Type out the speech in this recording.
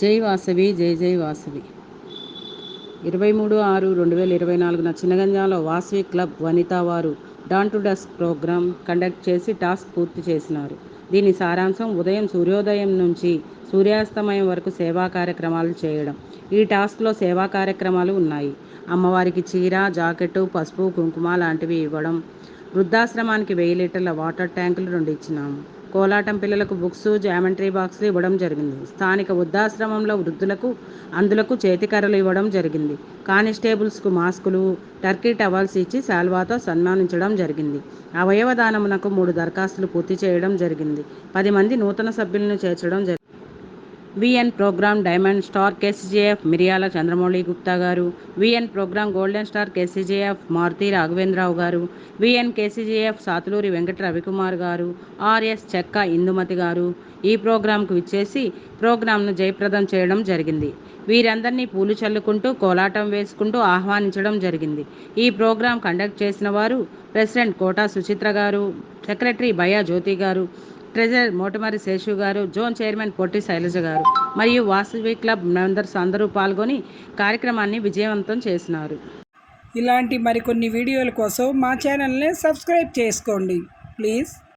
జై వాసవి జై జై వాసవి. ఇరవై మూడు ఆరు రెండు వేల ఇరవై నాలుగున చిన్నగంజాలో వాసవి క్లబ్ వనితా వారు dawn to dusk program conduct చేసి టాస్క్ పూర్తి చేసినారు. దీని సారాంశం ఉదయం సూర్యోదయం నుంచి సూర్యాస్తమయం వరకు సేవా కార్యక్రమాలు చేయడం. ఈ టాస్క్లో సేవా కార్యక్రమాలు ఉన్నాయి. అమ్మవారికి చీర జాకెట్టు పసుపు కుంకుమ లాంటివి ఇవ్వడం. వృద్ధాశ్రమానికి వెయ్యి లీటర్ల వాటర్ ట్యాంకులు రెండు ఇచ్చినాము. కోలాటం పిల్లలకు బుక్స్ జామెంట్రీ బాక్సులు ఇవ్వడం జరిగింది. స్థానిక వృద్ధాశ్రమంలో వృద్ధులకు అందులకు చేతికర్రలు ఇవ్వడం జరిగింది. కానిస్టేబుల్స్కు మాస్కులు టర్కీ టవల్స్ ఇచ్చి శాల్వాతో సన్మానించడం జరిగింది. అవయవ దానమునకు మూడు దరఖాస్తులు పూర్తి చేయడం జరిగింది. పది మంది నూతన సభ్యులను చేర్చడం జరిగింది. VN program diamond star KCJF Miriyala Chandramouli Gupta garu VN program golden star KCJF Maruthi Raghavendra Rao garu VN KCJF Sathuluri Venkata Ravikumar garu RS చెక్క ఇందుమతి గారు ఈ ప్రోగ్రాంకు విచ్చేసి ప్రోగ్రాంను జయప్రదం చేయడం జరిగింది. వీరందరినీ పూలు చల్లుకుంటూ కోలాటం వేసుకుంటూ ఆహ్వానించడం జరిగింది. ఈ ప్రోగ్రాం కండక్ట్ చేసిన వారు ప్రెసిడెంట్ కోటా సుచిత్ర గారు సెక్రటరీ భయా జ్యోతి గారు ట్రెజరర్ మోటమరి శేషు గారు జోన్ చైర్మన్ పొట్టి శైలజ గారు మరియు వాసవి క్లబ్ మెంబర్స్ అందరూ పాల్గొని కార్యక్రమాన్ని విజయవంతం చేసినారు. ఇలాంటి మరికొన్ని వీడియోల కోసం మా ఛానల్ని సబ్స్క్రైబ్ చేసుకోండి. ప్లీజ్.